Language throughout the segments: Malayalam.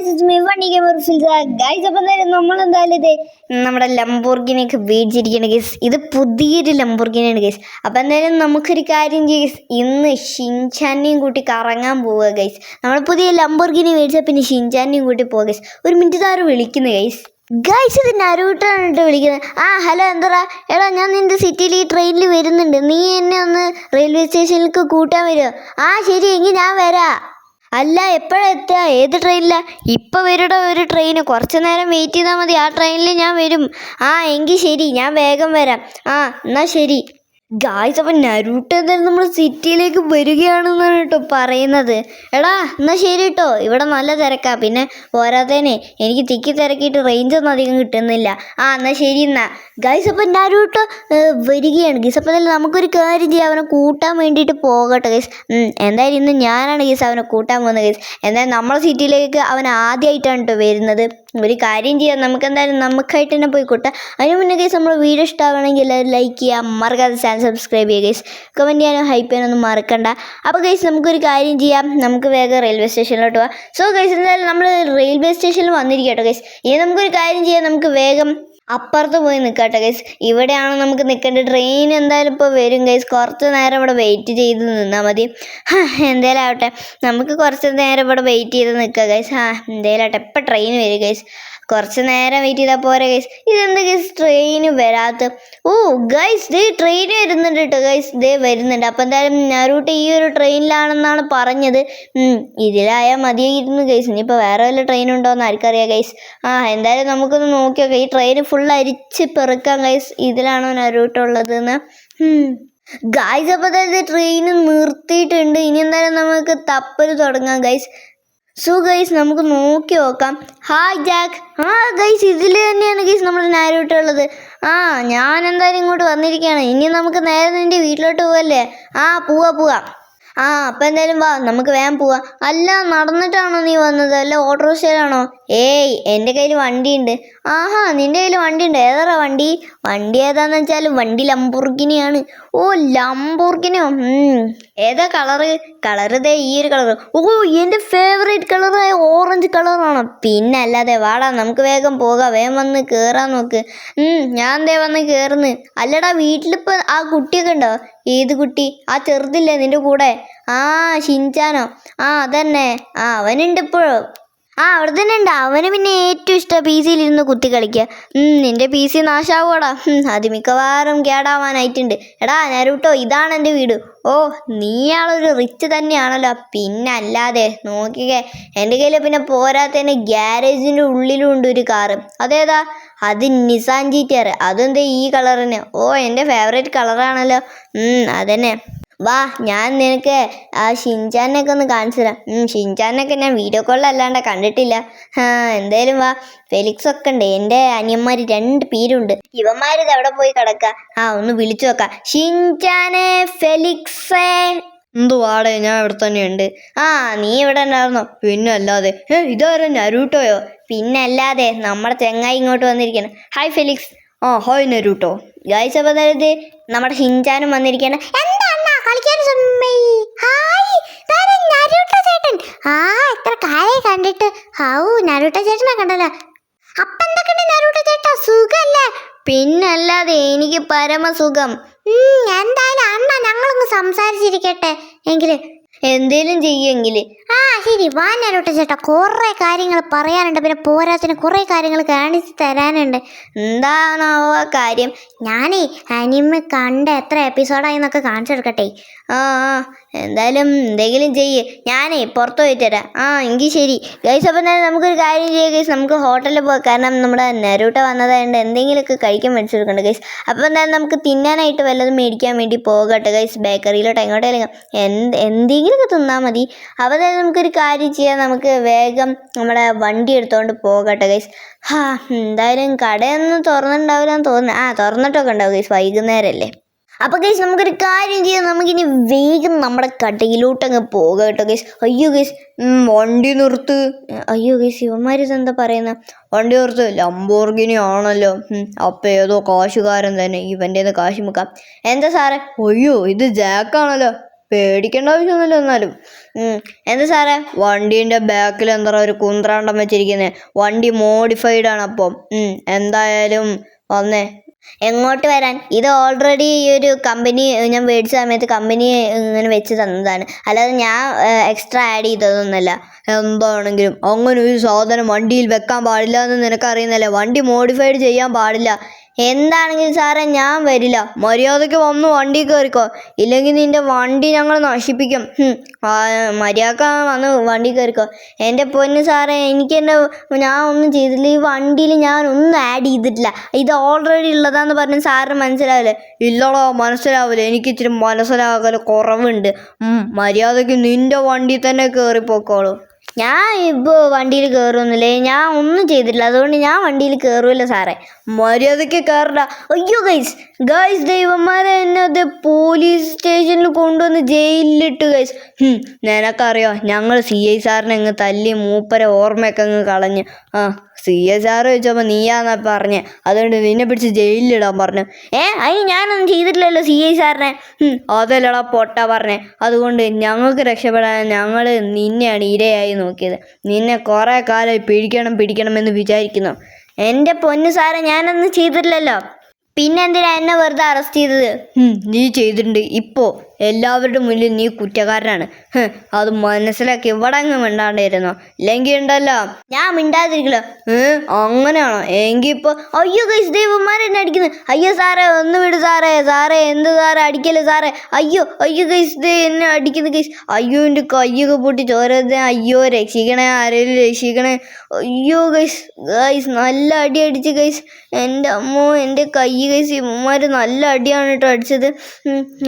ഗൈസ് ഗൈസ് നമ്മൾ നമ്മുടെ ലംബോർഗിനെയൊക്കെ മേടിച്ചിരിക്കുകയാണ് ഗൈസ് ഇത് പുതിയൊരു ലംബോർഗിനാണ് ഗൈസ് അപ്പം എന്തായാലും നമുക്കൊരു കാര്യം ചെയ്യും ഇന്ന് ഷിൻചാനെയും കൂട്ടി കറങ്ങാൻ പോവുക ഗൈസ് നമ്മൾ പുതിയ ലംബോർഗിനെ മേടിച്ചാൽ പിന്നെ ഷിൻചാനെയും കൂട്ടി പോവുക ഗൈസ് ഒരു മിനിറ്റ് താരം വിളിക്കുന്നു ഗൈസ് ഗൈസ് ഇത് നരൂട്ടാണ് വിളിക്കുന്നത്. ആ ഹലോ എന്താ എടാ ഞാൻ നിന്റെ സിറ്റിയിൽ ഈ ട്രെയിനിൽ വരുന്നുണ്ട്. നീ എന്നെ ഒന്ന് റെയിൽവേ സ്റ്റേഷനിലേക്ക് കൂട്ടാൻ വരുമോ ആ ശരി എങ്കിൽ ഞാൻ വരാം. അല്ല എപ്പോഴാ എത്തുക ഏത് ട്രെയിനിലാ? ഇപ്പം വരുടെ ഒരു ട്രെയിന്? കുറച്ച് നേരം വെയിറ്റ് ചെയ്താൽ മതി. ആ ട്രെയിനിൽ ഞാൻ വരും. ആ എങ്കിൽ ശരി. ഞാൻ വേഗം വരാം. ആ എന്നാൽ ശരി. ഗായ്സ് അപ്പം നരൂട്ട് എന്തായാലും നമ്മൾ സിറ്റിയിലേക്ക് വരികയാണെന്നാണ് കേട്ടോ പറയുന്നത്. എടാ എന്നാൽ ശരി കേട്ടോ. ഇവിടെ നല്ല തിരക്കാ. പിന്നെ പോരാത്തേനെ എനിക്ക് തിക്കി തിരക്കിയിട്ട് റേഞ്ച് ഒന്നും അധികം കിട്ടുന്നില്ല. ആ എന്നാൽ ശരി എന്നാ. ഗായ്സ് അപ്പം നരൂട്ടോ വരികയാണ്. ഗീസ് അപ്പം എന്തായാലും നമുക്കൊരു കാര്യം ചെയ്യാം. അവനെ കൂട്ടാൻ വേണ്ടിയിട്ട് പോകട്ടെ ഗൈസ് എന്തായാലും ഇന്ന് ഞാനാണ് ഗീസ് അവനെ കൂട്ടാൻ പോകുന്നത് ഗൈസ് എന്തായാലും നമ്മളെ സിറ്റിയിലേക്ക് അവൻ ആദ്യമായിട്ടാണ് കേട്ടോ വരുന്നത്. ഒരു കാര്യം ചെയ്യാം. നമുക്ക് എന്തായാലും നമുക്കായിട്ട് തന്നെ പോയി കൂട്ടാം. അതിന് മുന്നേ ഗൈസ് നമ്മൾ വീഡിയോ ഇഷ്ടമാണെങ്കിൽ എല്ലാവരും ലൈക്ക് ചെയ്യുക. മറക്കാതെ ചാനൽ സബ്സ്ക്രൈബ് ചെയ്യുക ഗൈസ് കമന്റ് ചെയ്യാനും ഹൈപ്പ് ചെയ്യാനൊന്നും മറക്കണ്ട. അപ്പോൾ ഗൈസ് നമുക്കൊരു കാര്യം ചെയ്യാം. നമുക്ക് വേഗം റെയിൽവേ സ്റ്റേഷനിലോട്ട് പോവാം. സോ ഗൈസ് എന്തായാലും നമ്മൾ റെയിൽവേ സ്റ്റേഷനിൽ വന്നിരിക്കട്ടോ ഗൈസ് ഇനി നമുക്കൊരു കാര്യം ചെയ്യാം. നമുക്ക് വേഗം അപ്പുറത്ത് പോയി നിൽക്കട്ടെ ഗൈസ് ഇവിടെയാണ് നമുക്ക് നിൽക്കേണ്ടത് ട്രെയിൻ എന്തായാലും ഇപ്പോൾ വരും ഗൈസ് കുറച്ച് നേരം ഇവിടെ വെയിറ്റ് ചെയ്ത് നിന്നാൽ മതി. എന്തേലും ആവട്ടെ. നമുക്ക് കുറച്ച് നേരം ഇവിടെ വെയിറ്റ് ചെയ്ത് നിൽക്കാം ഗൈസ് ആ എന്തേലും ആവട്ടെ. എപ്പോൾ ട്രെയിൻ വരും ഗൈസ് കുറച്ച് നേരം വെയിറ്റ് ചെയ്താൽ പോരെ ഗൈസ് ഇതെന്ത് ഗൈസ് ട്രെയിൻ വരാത്ത ഓ ഗൈസ് ദേ ട്രെയിൻ വരുന്നുണ്ട് കേട്ടോ ഗൈസ് ദേ വരുന്നുണ്ട്. അപ്പം എന്തായാലും നെറൂട്ട് ഈ ഒരു ട്രെയിനിലാണെന്നാണ് പറഞ്ഞത്. ഇതിലായാൽ മതിയായിരുന്നു ഗൈസ് ഇനിയിപ്പോൾ വേറെ വല്ല ട്രെയിൻ ഉണ്ടോ എന്ന് ആർക്കറിയാം ഗൈസ് ആ എന്തായാലും നമുക്കൊന്ന് നോക്കി നോക്കാം ഈ ട്രെയിൻ ഫുൾ അരിച്ച് പെറുക്കാം ഗൈസ് ഇതിലാണോ നരൂട്ടുള്ളത് എന്ന് ഗൈസ് അപ്പോൾ അതായത് ട്രെയിൻ നിർത്തിയിട്ടുണ്ട്. ഇനി എന്തായാലും നമുക്ക് തപ്പൽ തുടങ്ങാം ഗൈസ് സോ ഗൈസ് നമുക്ക് നോക്കി നോക്കാം. ഹായ് ജാക്ക് ആ ഗൈസ് ഇതിൽ തന്നെയാണ് ഗൈസ് നമ്മൾ നാരോട്ടുള്ളത് ആ ഞാൻ എന്തായാലും ഇങ്ങോട്ട് വന്നിരിക്കുകയാണ്. ഇനി നമുക്ക് നേരെ നിന്റെ വീട്ടിലോട്ട് പോവല്ലേ? ആ പോവാ പോവാ. ആ അപ്പം എന്തായാലും വാ നമുക്ക് വേഗം പോവാം. അല്ല നടന്നിട്ടാണോ നീ വന്നത്? അല്ല ഓട്ടോറിക്ഷയിലാണോ ഏയ് എന്റെ കയ്യിൽ വണ്ടിയുണ്ട്. ആഹാ നിന്റെ കയ്യിൽ വണ്ടിയുണ്ട്. ഏതാ വണ്ടി? വണ്ടി ഏതാന്ന് വെച്ചാൽ വണ്ടി ലംബോർഗിനിയാണ്. ഓ ലംബോർഗിനിയോ. ഏതാ കളറ്? കളറ് ദേ ഈ ഒരു കളറ്. ഓ എന്റെ ഫേവറേറ്റ് കളറായ ഓറഞ്ച് കളറാണോ. പിന്നെ അല്ലാതെ വാടാ നമുക്ക് വേഗം പോകാം. വേഗം വന്ന് കയറാൻ നോക്ക്. ഞാൻ ദേ വന്ന് കയറുന്നു അല്ലടാ വീട്ടിലിപ്പോൾ ആ കുട്ടിയൊക്കെ ഉണ്ടോ? ഏത് കുട്ടി? ആ ചെറുതില്ലേ നിന്റെ കൂടെ? ആ ഷിൻചാനോ. ആ അതന്നെ. ആ അവനുണ്ട് ഇപ്പോഴും. ആ അവിടെ തന്നെ ഉണ്ട്. അവന് പിന്നെ ഏറ്റവും ഇഷ്ടം പി സിയിലിരുന്ന് കുത്തി കളിക്കുക. നിന്റെ പി സി നാശാവോടാ അത് മിക്കവാറും കേടാവാനായിട്ടുണ്ട്. എടാ നരൂട്ടോ ഇതാണ് എന്റെ വീട്. ഓ നീയാളൊരു റിച്ച് തന്നെയാണല്ലോ. പിന്നെ അല്ലാതെ നോക്കിക്കേ. എന്റെ കയ്യിൽ പിന്നെ പോരാത്തന്നെ ഗ്യാരേജിന്റെ ഉള്ളിലും ഉണ്ട് ഒരു കാറ് അതേതാ? അത് നിസാൻ ജി ടി ആർ അതെന്താ ഈ കളറിന് ഓ എന്റെ ഫേവറേറ്റ് കളറാണല്ലോ അതന്നെ. വാ ഞാൻ നിനക്ക് ആ ഷിൻചാനൊക്കെ ഒന്ന് കാണിച്ചു തരാം. ഷിൻചാനൊക്കെ ഞാൻ വീഡിയോ കോളിലല്ലാണ്ട് കണ്ടിട്ടില്ല. ആ എന്തായാലും വാ. ഫെലിക്സ് ഒക്കെ ഉണ്ട്. എന്റെ അനിയന്മാർ രണ്ട് പേരുണ്ട്. ഇവന്മാരിത് എവിടെ പോയി കിടക്കുക ആ ഒന്ന് വിളിച്ചു നോക്കാം. ഷിൻചാനെ ഫെലിക്സേ. എന്തുവാടെ ഞാൻ ഇവിടെ തന്നെയുണ്ട്. ആ നീ ഇവിടെ ഉണ്ടായിരുന്നോ? പിന്നെ അല്ലാതെ. ഏ ഇതാരാ നരൂട്ടോയോ? പിന്നെ അല്ലാതെ നമ്മുടെ ചെങ്ങായി ഇങ്ങോട്ട് വന്നിരിക്കണം. Hi Felix. ആ ഹോയ് നരൂട്ടോ. ഗായ്സ് അപ്പോൾ അതായത് നമ്മുടെ ഹിൻചാനും വന്നിരിക്കണം. എന്താ കളിക്കാൻ ഹായ് നരൂട്ട ചേട്ടൻ? ആ എത്ര കാലേ കണ്ടിട്ട്. ഹൗ നരൂട്ട ചേട്ടനെ കണ്ടല്ലോ അപ്പൊ എന്തൊക്കെയുണ്ട് നരൂട്ട ചേട്ടാ? സുഖല്ലേ? പിന്നല്ലാതെ എനിക്ക് പരമസുഖം. എന്തായാലും അണ്ണ ഞങ്ങളൊന്ന് സംസാരിച്ചിരിക്കട്ടെ. എങ്കിൽ എന്തേലും ചെയ്യുമെങ്കിൽ ആ ശരി. വാ നരൂട്ടോ ചേട്ടാ. കുറേ കാര്യങ്ങൾ പറയാനുണ്ട്. പിന്നെ പോരാത്തിന് കുറേ കാര്യങ്ങൾ കാണിച്ച് തരാനുണ്ട്. എന്താണാവോ കാര്യം. ഞാനേ അനിമ കണ്ട എത്ര എപ്പിസോഡായി എന്നൊക്കെ കാണിച്ചു കൊടുക്കട്ടെ ആ. എന്തായാലും എന്തെങ്കിലും ചെയ്യ്. ഞാനേ പുറത്ത് പോയിട്ട് തരാം ആ എങ്കിൽ ശരി. ഗൈസ് അപ്പം തന്നെ നമുക്കൊരു കാര്യം ചെയ്യാം. ഗൈസ് നമുക്ക് ഹോട്ടലിൽ പോകാം കാരണം നമ്മുടെ നെരൂട്ട വന്നതായതുകൊണ്ട് എന്തെങ്കിലുമൊക്കെ കഴിക്കാൻ മേടിച്ചു കൊടുക്കണ്ട ഗൈസ്. അപ്പം എന്തായാലും നമുക്ക് തിന്നാനായിട്ട് വല്ലതും മേടിക്കാൻ വേണ്ടി പോകട്ടെ ഗൈസ്. ബേക്കറിയിലോട്ട് എങ്ങോട്ടേലും എന്ത് എന്തെങ്കിലുമൊക്കെ തിന്നാൽ മതി. അപ്പോൾ നമുക്കൊരു കാര്യം ചെയ്യാം. നമുക്ക് വേഗം നമ്മുടെ വണ്ടി എടുത്തുകൊണ്ട് പോകട്ടെ ഗൈസ് ഹാ എന്തായാലും കടയൊന്നും തുറന്നിട്ടുണ്ടാവില്ല എന്ന് തോന്നുന്നു. ആ തുറന്നിട്ടൊക്കെ ഉണ്ടാവും ഗൈസ് വൈകുന്നേരമല്ലേ അപ്പോൾ ഗൈസ് നമുക്കൊരു കാര്യം ചെയ്യാം. നമുക്കിനി വേഗം നമ്മുടെ കടയിലോട്ടങ്ങ് പോകാം കേട്ടോ ഗൈസ് അയ്യോ ഗൈസ് വണ്ടി നിർത്ത്. അയ്യോ ഗൈസ് ഇവന്മാരിത് എന്താ പറയുന്നത് വണ്ടി നിർത്ത്. ലംബോർഗിനി ആണല്ലോ. അപ്പ അപ്പൊ ഏതോ കാശുകാരൻ തന്നെ. ഇവന്റെ കാശ് മുക്കാം. എന്താ സാറേ? അയ്യോ ഇത് ജാക്കാണല്ലോ പേടിക്കേണ്ട ആവശ്യമൊന്നുമില്ല എന്നാലും. എന്താ സാറേ? വണ്ടീന്റെ ബാക്കിൽ എന്താ ഒരു കുന്ത്രാണ്ടം വെച്ചിരിക്കുന്നത് വണ്ടി മോഡിഫൈഡ് ആണ് അപ്പം. എന്തായാലും വന്നേ. എങ്ങോട്ട് വരാൻ? ഇത് ഓൾറെഡി ഈ ഒരു കമ്പനി ഞാൻ മേടിച്ച സമയത്ത് കമ്പനി ഇങ്ങനെ വെച്ച് തന്നതാണ്. അല്ലാതെ ഞാൻ എക്സ്ട്രാ ആഡ് ചെയ്തതൊന്നുമല്ല. എന്താണെങ്കിലും അങ്ങനെ ഒരു സാധനം വണ്ടിയിൽ വെക്കാൻ പാടില്ല എന്ന് നിനക്കറിയുന്നല്ലേ? വണ്ടി മോഡിഫൈഡ് ചെയ്യാൻ പാടില്ല. എന്താണെങ്കിലും സാറേ ഞാൻ വരില്ല. മര്യാദയ്ക്ക് വന്ന് വണ്ടി കയറിക്കോ. ഇല്ലെങ്കിൽ നിന്റെ വണ്ടി ഞങ്ങൾ നശിപ്പിക്കും. മര്യാദയ്ക്ക് വന്ന് വണ്ടി കയറിക്കോ. എന്റെ പൊന്ന് സാറേ എനിക്ക് എന്റെ ഞാൻ ഒന്നും ചെയ്തില്ല. ഈ വണ്ടിയിൽ ഞാൻ ഒന്നും ആഡ് ചെയ്തിട്ടില്ല. ഇത് ഓൾറെഡി ഉള്ളതാന്ന് പറഞ്ഞ് സാറിന് മനസ്സിലാവില്ലേ? ഇല്ലടോ മനസ്സിലാവില്ല. എനിക്ക് ഇച്ചിരി മനസ്സിലാകൽ കുറവുണ്ട്. മര്യാദയ്ക്ക് നിന്റെ വണ്ടി തന്നെ കയറിപ്പോക്കോളൂ. ഞാൻ ഇപ്പോൾ വണ്ടിയിൽ കയറുന്നില്ലേ ഞാൻ ഒന്നും ചെയ്തിട്ടില്ല. അതുകൊണ്ട് ഞാൻ വണ്ടിയിൽ കയറുമല്ലോ സാറേ. മര്യാദയ്ക്ക് കയറണ്ട അയ്യോ ഗൈസ് ഗൈസ് ദൈവന്മാരെ എന്നെ അത് പോലീസ് സ്റ്റേഷനിൽ കൊണ്ടുവന്ന് ജയിലിലിട്ട് ഗൈസ് നിനക്കറിയോ? ഞങ്ങൾ സി ഐ സാറിനെ അങ്ങ് തല്ലി മൂപ്പരെ ഓർമ്മയൊക്കെ അങ്ങ് കളഞ്ഞ്. ആ. സി എസ് ആർ ചോദിച്ചപ്പോൾ നീയാന്നാ പറഞ്ഞ്. അതുകൊണ്ട് നിന്നെ പിടിച്ച് ജയിലിലിടാൻ പറഞ്ഞു. ഏ അയ് ഞാനൊന്നും ചെയ്തിട്ടില്ലല്ലോ സി ഐ സാറിനെ അതല്ലടാ പൊട്ട പറഞ്ഞേ. അതുകൊണ്ട് ഞങ്ങൾക്ക് രക്ഷപ്പെടാൻ ഞങ്ങൾ നിന്നെയാണ് ഇരയായി നോക്കിയത്. നിന്നെ കുറേ കാലമായി പിടിക്കണം പിടിക്കണം എന്ന് വിചാരിക്കുന്നു. എന്റെ പൊന്നു സാറെ ഞാനൊന്നും ചെയ്തിട്ടില്ലല്ലോ. പിന്നെന്തിനാ എന്നെ വെറുതെ അറസ്റ്റ് ചെയ്തത്? നീ ചെയ്തിട്ടുണ്ട്. ഇപ്പോൾ എല്ലാവരുടെ മുന്നിൽ നീ കുറ്റക്കാരനാണ്. അത് മനസ്സിലാക്കി ഇവിടെ അങ്ങ് മിണ്ടാണ്ടിരുന്നോ? ഇല്ലെങ്കിൽ ഉണ്ടല്ലോ. ഞാൻ മിണ്ടാതിരിക്കില്ല ഏ അങ്ങനെയാണോ? എങ്കിൽ ഇപ്പോൾ അയ്യോ ഗൈസ് ദൈവന്മാർ എന്നെ അടിക്കുന്നു. അയ്യോ സാറേ ഒന്ന് വിട് സാറേ. സാറേ എന്ത് സാറേ? അടിക്കല്ലേ സാറേ? അയ്യോ അയ്യോ ഗൈസ് ദേ എന്നെ അടിക്കുന്നു ഗൈസ് അയ്യോ എന്റെ കയ്യൊക്കെ പൊട്ടി ചോരത്തെ അയ്യോ രക്ഷിക്കണേ ആരെങ്കിലും രക്ഷിക്കണേ. അയ്യോ ഗൈസ് ഗൈസ് നല്ല അടി അടിച്ച് ഗൈസ് എന്റെ അമ്മ എന്റെ കൈ ഗൈസ് ഇമ്മമാർ നല്ല അടിയാണ് കേട്ടോ അടിച്ചത്.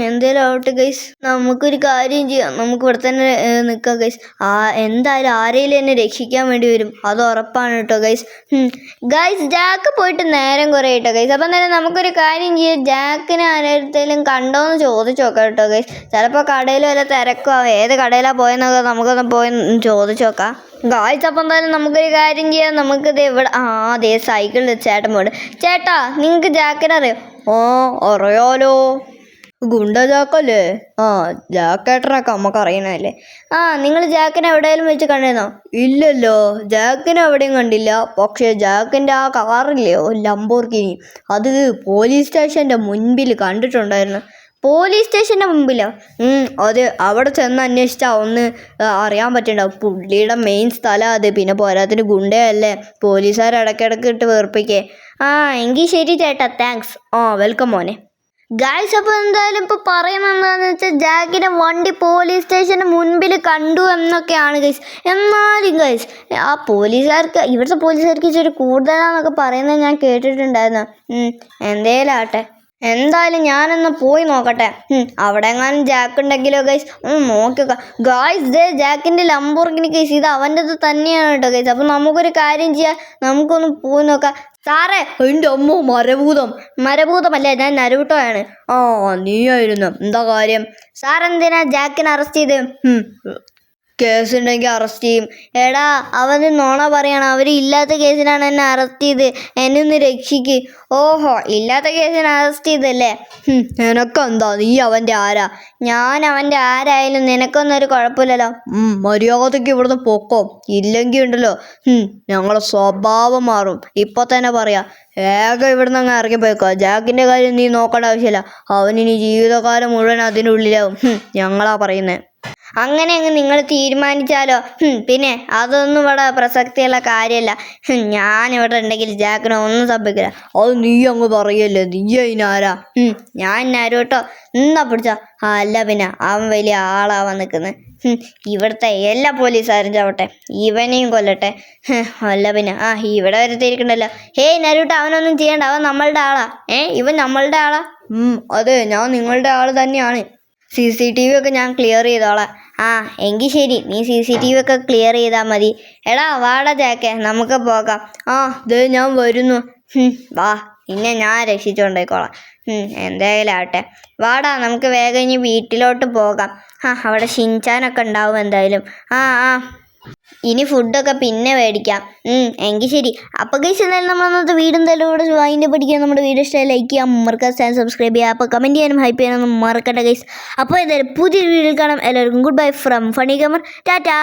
എന്തേലും ആവട്ടെ ഗൈസ് നമുക്കൊരു കാര്യം ചെയ്യാം. നമുക്ക് ഇവിടെ തന്നെ നിൽക്കാം ഗൈസ് ആ എന്തായാലും ആരെയും എന്നെ രക്ഷിക്കാൻ വേണ്ടി വരും. അത് ഉറപ്പാണ് കേട്ടോ ഗൈസ് ഗൈസ് ജാക്ക് പോയിട്ട് നേരം കുറേ കേട്ടോ ഗൈസ് അപ്പം തന്നെ നമുക്കൊരു കാര്യം ചെയ്യാം. ജാക്കിനെ ആരെടുത്തേലും കണ്ടോന്ന് ചോദിച്ചു നോക്കാം കേട്ടോ ഗൈസ് ചിലപ്പോൾ കടയിൽ വല്ല തിരക്കോ ഏത് കടയിലാണ് പോയെന്നൊക്കെ നമുക്കൊന്ന് പോയി ചോദിച്ചു നോക്കാം. ഗായ്സ് അപ്പം തന്നെ നമുക്കൊരു കാര്യം ചെയ്യാം. നമുക്കിത് ഇവിടെ ആ അതെ സൈക്കിളിൽ ചേട്ടൻ പോയിട്ട്. ചേട്ടാ നിങ്ങൾക്ക് ജാക്കിനെ അറിയോ? ഓ അറിയാലോ. ഗുണ്ട ജാക്കല്ലേ ആ ജാക്കേട്ടനൊക്കെ നമുക്ക് അറിയണല്ലേ ആ നിങ്ങൾ ജാക്കിനെ എവിടെയെങ്കിലും വെച്ച് കണ്ടിരുന്നോ ഇല്ലല്ലോ ജാക്കിനെ എവിടെയും കണ്ടില്ല. പക്ഷേ ജാക്കിന്റെ ആ കാറില്ലയോ ലംബോർഗിനി അത് പോലീസ് സ്റ്റേഷന്റെ മുൻപിൽ കണ്ടിട്ടുണ്ടായിരുന്നു. പോലീസ് സ്റ്റേഷന്റെ മുമ്പിലോ അത് അവിടെ ചെന്ന് അന്വേഷിച്ചാൽ ഒന്ന് അറിയാൻ പറ്റുന്നുണ്ടാവും പുള്ളിയുടെ മെയിൻ സ്ഥലം അത് പിന്നെ പോരാത്തിന് ഗുണ്ടയല്ലേ? പോലീസുകാർ ഇടയ്ക്കിടയ്ക്ക് ഇട്ട് വേർപ്പിക്കേ. ആ എങ്കിൽ ശരി ചേട്ടാ താങ്ക്സ് ആ വെൽക്കം മോനെ. ഗായ്സ് അപ്പോൾ എന്തായാലും ഇപ്പൊ പറയുന്നത് എന്താണെന്ന് വെച്ചാൽ ജാക്കിനെ വണ്ടി പോലീസ് സ്റ്റേഷന്റെ മുൻപിൽ കണ്ടു എന്നൊക്കെയാണ് ഗൈസ് എന്നാലും ഗൈസ് ആ പോലീസുകാർക്ക് ഇവിടുത്തെ പോലീസുകാർക്ക് ഇച്ചിരി കൂടുതലാന്നൊക്കെ പറയുന്നത് ഞാൻ കേട്ടിട്ടുണ്ടായിരുന്നു. ഉം, എന്തേലും ആട്ടെ എന്തായാലും ഞാനൊന്ന് പോയി നോക്കട്ടെ. അവിടെ എങ്ങാനും ജാക്ക് ഉണ്ടെങ്കിലോ ഗൈസ് നോക്കുക ഗായ്സ് ദേ ജാക്കിന്റെ ലംബോർഗിനി ഗൈസ് ഇത് അവന്റെത് തന്നെയാണ് കേട്ടോ ഗൈസ് അപ്പോൾ നമുക്കൊരു കാര്യം ചെയ്യാം. നമുക്കൊന്ന് പോയി നോക്കാം. സാറേ എന്റെ അമ്മ മരഭൂതം. മരഭൂതമല്ലേ ഞാൻ നരുട്ടോയാണ്. ആ നീയായിരുന്നു. എന്താ കാര്യം? സാറെന്തിനാ ജാക്കിനെ അറസ്റ്റ് ചെയ്ത്? ഉം, കേസുണ്ടെങ്കിൽ അറസ്റ്റ് ചെയ്യും. എടാ അവന് നോണ പറയണം. അവർ ഇല്ലാത്ത കേസിനാണ് എന്നെ അറസ്റ്റ് ചെയ്ത് എന്നെ ഒന്ന് രക്ഷിക്ക്. ഓഹോ ഇല്ലാത്ത കേസിന് അറസ്റ്റ് ചെയ്തല്ലേ? നിനക്കെന്താ നീ അവന്റെ ആരാ? ഞാൻ അവന്റെ ആരായാലും നിനക്കൊന്നും ഒരു കുഴപ്പമില്ലല്ലോ. മര്യാദയ്ക്ക് ഇവിടുന്ന് പൊക്കോ. ഇല്ലെങ്കിൽ ഉണ്ടല്ലോ. ഞങ്ങളെ സ്വഭാവം മാറും. ഇപ്പൊ തന്നെ പറയാ ഏക ഇവിടുന്ന് അങ്ങ് ഇറങ്ങി പോയിക്കോ. ജാക്കിന്റെ കാര്യം നീ നോക്കേണ്ട ആവശ്യമില്ല. അവനിനി ജീവിതകാലം മുഴുവൻ അതിനുള്ളിലാവും. ഞങ്ങളാ പറയുന്നേ. അങ്ങനെ അങ്ങ് നിങ്ങൾ തീരുമാനിച്ചാലോ? പിന്നെ അതൊന്നും ഇവിടെ പ്രസക്തിയുള്ള കാര്യമല്ല. ഞാൻ ഇവിടെ ഉണ്ടെങ്കിൽ ജാക്കിനെ ഒന്നും സംഭവിക്കില്ല. അത് നീ അങ്ങ് പറയല്ലേ? നീ അതിനാരാ ഞാൻ ആരും കേട്ടോ. എന്നാ പിടിച്ച? അല്ല പിന്നെ അവൻ വലിയ ആളാവാൻ നിൽക്കുന്നത് ഇവിടുത്തെ എല്ലാ പോലീസുകാരും ചാവട്ടെ. ഇവനെയും കൊല്ലട്ടെ. അല്ല പിന്നെ ആ ഇവിടെ വരെ തിരിക്കണ്ടല്ലോ ഹേയ് നരൂട്ട അവനൊന്നും ചെയ്യണ്ട. അവൻ നമ്മളുടെ ആളാ. ഏ ഇവൻ നമ്മളുടെ ആളാ? അതെ ഞാൻ നിങ്ങളുടെ ആൾ തന്നെയാണ്. സി സി ടി വി ഒക്കെ ഞാൻ ക്ലിയർ ചെയ്തോളാം. ആ എങ്കിൽ ശരി. നീ സി സി ടി വി ഒക്കെ ക്ലിയർ ചെയ്താൽ മതി. എടാ വാടാ ചേക്കെ നമുക്ക് പോകാം. ആ ഇത് ഞാൻ വരുന്നു. വാ. നിന്നെ ഞാൻ രക്ഷിച്ചുകൊണ്ടേക്കോളാം എന്തായാലും ആട്ടെ വാടാ നമുക്ക് വേഗം ഇനി വീട്ടിലോട്ട് പോകാം. ആ അവിടെ ഷിൻചാനൊക്കെ ഉണ്ടാവും എന്തായാലും. ആ ആ. ഇനി ഫുഡൊക്കെ പിന്നെ മേടിക്കാം. എങ്കിൽ ശരി. അപ്പോൾ ഗൈസ് എന്തായാലും നമ്മൾ അന്നത്തെ വീട് എന്തായാലും ഇവിടെ വൈൻഡ് പഠിക്കാൻ നമ്മുടെ വീഡിയോ ഇഷ്ടമായി ലൈക്ക് ചെയ്യാം മറക്കാൻ ചാനൽ സബ്സ്ക്രൈബ് ചെയ്യുക. അപ്പോൾ കമന്റ് ചെയ്യാനും ഹൈപ്പ് ചെയ്യാനൊന്നും മറക്കട്ടെ ഗൈസ് അപ്പോൾ എന്തായാലും പുതിയൊരു വീഡിയോയിൽ കാണാം. എല്ലാവർക്കും ഗുഡ് ബൈ ഫ്രം ഫണി കമർ ടാറ്റാ